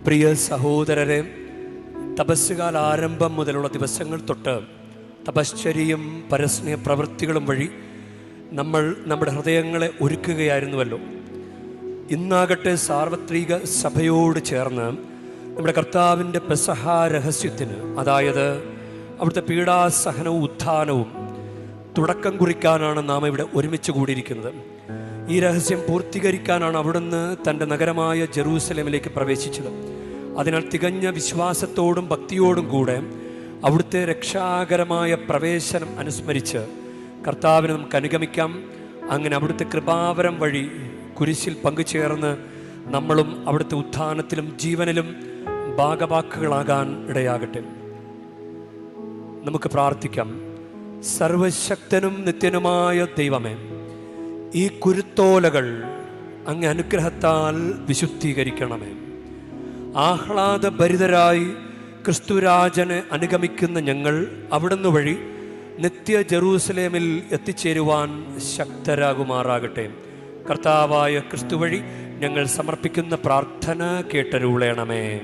പ്രിയ സഹോദരരെ തപസ്സുകാല ആരംഭം മുതലുള്ള ദിവസങ്ങൾ തൊട്ട് തപശ്ചര്യയും പരസ്നേഹ പ്രവൃത്തികളും വഴി നമ്മൾ നമ്മുടെ ഹൃദയങ്ങളെ ഒരുക്കുകയായിരുന്നുവല്ലോ. ഇന്നാകട്ടെ സാർവത്രിക സഭയോട് ചേർന്ന് നമ്മുടെ കർത്താവിന്റെ പെസഹാ രഹസ്യത്തിന് അതായത് അവിടുത്തെ പീഡാസഹനവും ഉത്ഥാനവും തുടക്കം കുറിക്കാനാണ് നാം ഇവിടെ ഒരുമിച്ച് കൂടിയിരിക്കുന്നത്. ഈ രഹസ്യം പൂർത്തീകരിക്കാനാണ് അവിടുന്ന് തന്റെ നഗരമായ ജെറൂസലേമിലേക്ക് പ്രവേശിച്ചത്. അതിനാൽ തികഞ്ഞ വിശ്വാസത്തോടും ഭക്തിയോടും കൂടെ അവിടുത്തെ രക്ഷാകരമായ പ്രവേശനം അനുസ്മരിച്ച് കർത്താവിനെ നമുക്ക് അനുഗമിക്കാം. അങ്ങനെ അവിടുത്തെ കൃപാവരം വഴി കുരിശിൽ പങ്കുചേർന്ന് നമ്മളും അവിടുത്തെ ഉത്ഥാനത്തിലും ജീവനിലും ഭാഗവാക്കുകളാകാൻ ഇടയാകട്ടെ. നമുക്ക് പ്രാർത്ഥിക്കാം. സർവശക്തനും നിത്യനുമായ ദൈവമേ ഈ കുരുത്തോലകൾ അങ്ങ് അനുഗ്രഹത്താൽ വിശുദ്ധീകരിക്കണമേ. ആഹ്ലാദഭരിതരായി ക്രിസ്തുരാജനെ അനുഗമിക്കുന്ന ഞങ്ങൾ അവിടുന്ന് വഴി നിത്യ ജെറൂസലേമിൽ എത്തിച്ചേരുവാൻ ശക്തരാകുമാറാകട്ടെ. കർത്താവായ ക്രിസ്തു വഴി ഞങ്ങൾ സമർപ്പിക്കുന്ന പ്രാർത്ഥന കേട്ടരുളേണമേ.